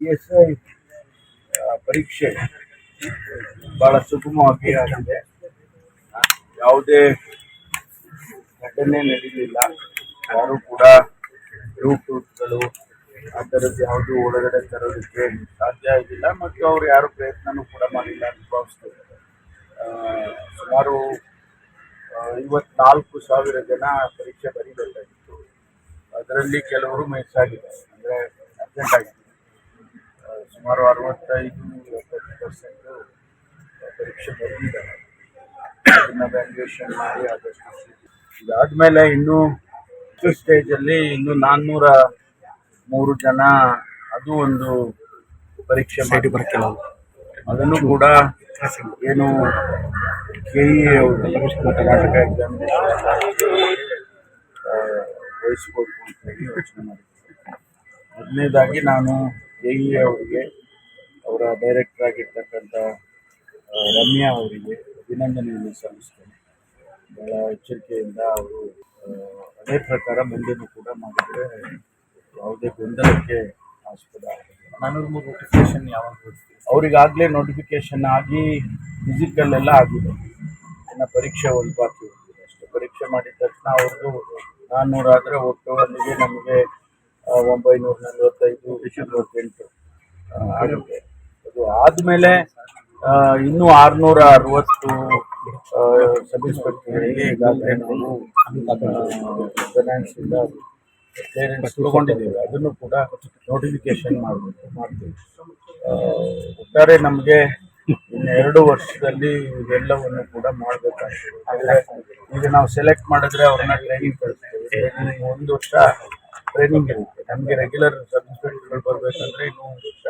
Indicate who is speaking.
Speaker 1: P S I ಪರೀಕ್ಷೆ ಬಹಳ ಸುಗಮವಾಗಿ ಆಗಿದೆ. ಯಾವುದೇ ಘಟನೆ ನಡೀಲಿಲ್ಲ ಯಾರು ಕೂಡ ಬ್ಲೂಟೂತ್ಗಳು ಆ ಥರದ್ದು ಯಾವುದು ಒಳಗಡೆ ತರೋದಕ್ಕೆ ಸಾಧ್ಯ ಆಗಿಲ್ಲ ಮತ್ತು ಅವರು ಯಾರು ಪ್ರಯತ್ನನೂ ಕೂಡ ಮಾಡಿಲ್ಲ ಅಂತ ಭಾವಿಸ್ತೇವೆ. ಆ, ಸುಮಾರು ಐವತ್ನಾಲ್ಕು ಸಾವಿರ ಜನ ಪರೀಕ್ಷೆ ಬರೀಬೇಕಾಗಿತ್ತು. ಅದರಲ್ಲಿ ಕೆಲವರು ಮಿಸ್ ಆಗಿದೆ ಅಂದರೆ ಅರ್ಜೆಂಟ್ ಆಗಿದೆ ಸುಮಾರು ಅರವತ್ತೈದು ಎಪ್ಪತ್ತು ಪರ್ಸೆಂಟ್ ಪರೀಕ್ಷೆ ಬರೆದಿದ್ದಾರೆ. ಅದನ್ನ ವ್ಯಾಲ್ಯೂಯೇಷನ್ ಮಾಡಿ ಆದಷ್ಟು ಇದಾದ್ಮೇಲೆ ಇನ್ನೂ ಸ್ಟೇಜಲ್ಲಿ ಇನ್ನು ನಾನ್ನೂರ ಮೂರು ಜನ ಅದು ಒಂದು ಪರೀಕ್ಷೆ ಮಾಡಿ ಅದನ್ನು ಕೂಡ ಏನು ಕೆ ಇ ಕರ್ನಾಟಕ ಎಕ್ಸಾಮಿನೇಷನ್ ವಹಿಸ್ಬೋದು ಅಂತ ಹೇಳಿ ಯೋಚನೆ ಮಾಡಿದ್ದೀನಿ ಮೊದಲನೇದಾಗಿ ನಾನು ಕೆ ಇ ಅವರಿಗೆ ಅವರ ಡೈರೆಕ್ಟರ್ ಆಗಿರ್ತಕ್ಕಂಥ ರಮ್ಯಾ ಅವರಿಗೆ ಅಭಿನಂದನೆಯನ್ನು ಸಲ್ಲಿಸ್ತೇನೆ. ಬಹಳ ಎಚ್ಚರಿಕೆಯಿಂದ ಅವರು ಅದೇ ಪ್ರಕಾರ ಮುಂದೆನೂ ಕೂಡ ಮಾಡಿದರೆ ಯಾವುದೇ ಗೊಂದಲಕ್ಕೆ ಆಸ್ಪದ
Speaker 2: ಮೂರು ನೋಟಿಫಿಕೇಶನ್ ಯಾವಾಗ
Speaker 1: ಅವರಿಗಾಗಲೇ ನೋಟಿಫಿಕೇಶನ್ ಆಗಿ ಫಿಸಿಕಲ್ ಎಲ್ಲ ಆಗಿದೆ. ಇನ್ನು ಪರೀಕ್ಷೆ ಒಂದು ಬಾಕಿ ಹೋಗಿದೆ ಅಷ್ಟೇ. ಪರೀಕ್ಷೆ ಮಾಡಿದ ತಕ್ಷಣ ಅವ್ರದ್ದು ನಾನ್ನೂರು ಆದರೆ ಒಟ್ಟು ಅಲ್ಲಿಗೆ ನಮಗೆ ಒಂಬೈನೂರ ನಲವತ್ತೈದು ಎಂಟು ಆಗುತ್ತೆ. ಆದಮೇಲೆ ಇನ್ನು ಆರ್ನೂರ ಅರವತ್ತು ಸಬ್ ಇನ್ಸ್ಪೆಕ್ಟರ್ಗಳಿಗೆ ಈಗಾಗಲೇ ಅದನ್ನು ಕೂಡ ನೋಟಿಫಿಕೇಶನ್ ಮಾಡಬೇಕು, ಮಾಡ್ತೀವಿ. ಒಟ್ಟಾರೆ ನಮಗೆ ಇನ್ನು ಎರಡು ವರ್ಷದಲ್ಲಿ ಇವೆಲ್ಲವನ್ನು ಕೂಡ ಮಾಡಬೇಕಾಗ್ತದೆ. ಈಗ ನಾವು ಸೆಲೆಕ್ಟ್ ಮಾಡಿದ್ರೆ ಅವ್ರನ್ನ ಟ್ರೈನಿಂಗ್ ಕಳಿಸ್ತೀವಿ. ಒಂದು ವರ್ಷ ಟ್ರೈನಿಂಗ್ ಇರುತ್ತೆ. ನಮಗೆ ರೆಗ್ಯುಲರ್ ಸಬ್ ಇನ್ಸ್ಪೆಕ್ಟರ್ಗಳು ಬರಬೇಕಂದ್ರೆ ಇನ್ನೂ ಒಂದು ವರ್ಷ